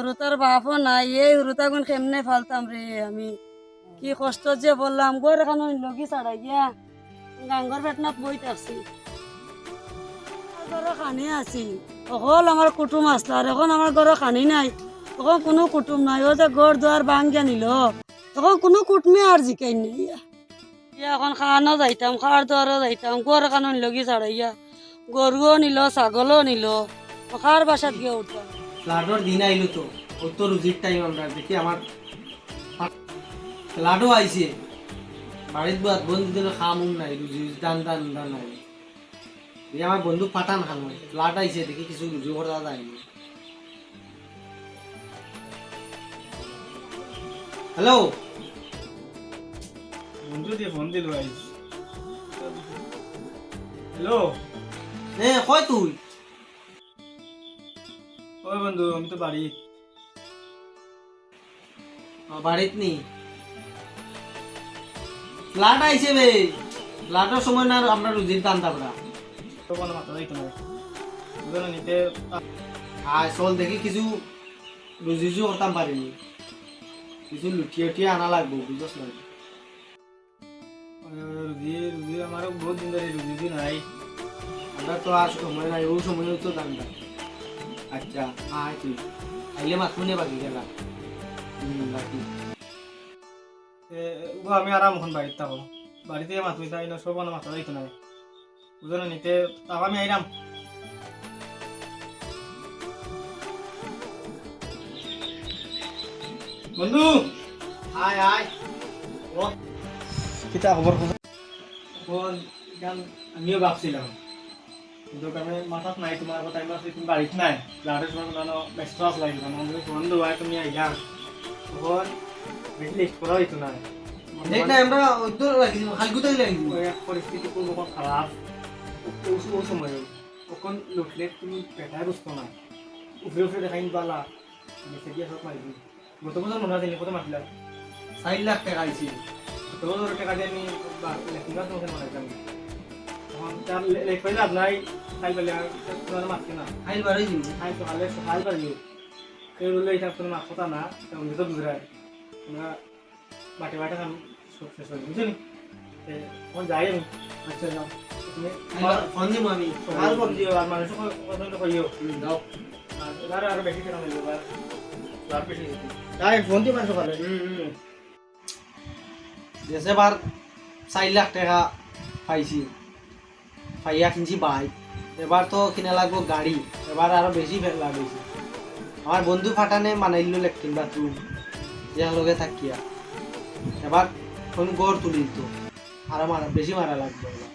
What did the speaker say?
হরুতার বাপও নাই। এই হরুতাগুন কেমনে ফালতাম রে আমি? কি কষ্ট যে বললাম গোর এখানে লগি ছাড়াই গিয়া গাঙ্গর বেটনাত বই থাকছি। ঘরে খানি আছি। অকল আমার কুটুম আসলো আর এখন আমার ঘরে খানি নাই। তখন কোনো কুটুম নাই ও যে ঘর দুয়ার ভাঙ্গিয়া নিল। তখন কোনো কুটুমে আর জিকাই নাই। এখন খানো যাইতাম খাওয়ার দুয়ারও যাইতাম গোর এখানে লগি ছাড়াইয়া গরুও নিল, ছাগলও নিল। খার বাসাত গিয়ে উঠতাম ফ্লাডর দিন আইলো তো ওর তো রুজির টাইম আমরা দেখি আমার ফ্লাডও আইছে। বাড়িত বাদ বন্ধু খাম নাই রুজি দান দান দান নাই। দিয়ে আমার বন্ধু পাঠান খান ফ্লাড আইছে দেখি কিছু রুজি করা যায়নি হ্যালো? বন্ধু দিয়ে ফোন দিল আইস। হ্যালো? এ কয় তুই? ওই বন্ধু আমি তো বাড়ি। বাড়িত নি? ফ্লাড আইছে বে। ফ্লাডের সময় না আমরা রুজির দান দাবরা তো কোনো মাথা যাইতো না? বুঝলো নিতে আর চল দেখি কিছু রুজিজু করতাম পারিনি কিছু লুটিয়ে উঠিয়ে আনা লাগবো বুঝছ না রুজি রুজি আমারও বহুত দিন ধরে রুজি দিন নাই। আমরা তো আর সময় নাই ও সময় তো দাম দাম আচ্ছা আয় তুই। আইলে মাথু নে বাকি ও আমি আরাম এখন বাড়িতে থাকো বাড়িতে মাথা তাই না সব মাথা যাইতো না। বুঝলো নিতে তাও আমি আইরাম। বন্ধু! আয় আয়। ও। কিতা খবর? গান আমিও ভাবছিলাম। কিন্তু মাথাত নাই তোমার কথা ভাবছি তুমি বাড়িতে নাই। লাড়ে তোমার কোনো ব্যস্ত আসলা কিন্তু আমি বন্ধু হয় তুমি আইলা তখন বেশি লিস্ট করা হইতো না দেখ না আমরা তো লাগি হালকুতাই লাগি পরিস্থিতি খুব কখন খারাপ ও ও সময় তখন লুটলে তুমি পেটায় বুঝতো না উপরে উপরে দেখাই বালা মেসে দিয়ে সব মারিবি গত বছর মনে আছে কত মারছিলাম চার লাখ টাকা আইছি গত বছর টাকা দিয়ে আমি লেখিবা তোমাকে মারাইতাম তখন তার লেখাই নাই। খাই পেলে আর তোমার মারছে না খাইল বাড়াই দিবি। খাই সকালে সকাল পারিও কেউ বললে এটা কোনো মাছ কথা না তেমন তো বুঝরায় তোমরা বাটে বাটে কাম সব শেষ হয়ে বুঝলি? তখন যাই আমি আচ্ছা যাও ফোন দিব আমি। সকাল ফোন দিও আর মানুষ পছন্দ করিও দাও। আর আরও বেশি মিলবে এবার আর বেশি তাই ফোন দিও সকালে। দেশে বার চার লাখ টাকা পাইছি। পাইয়া কিনছি বাইক। এবার তো কিনা লাগবো গাড়ি। এবার আরও বেশি লাগেছি আমার বন্ধু ফাটানে মানাইল বা তুই যার লগে থাকিয়া এবার ফোন গড় তুলি তো আরও মারা বেশি মারা লাগবে। এবার।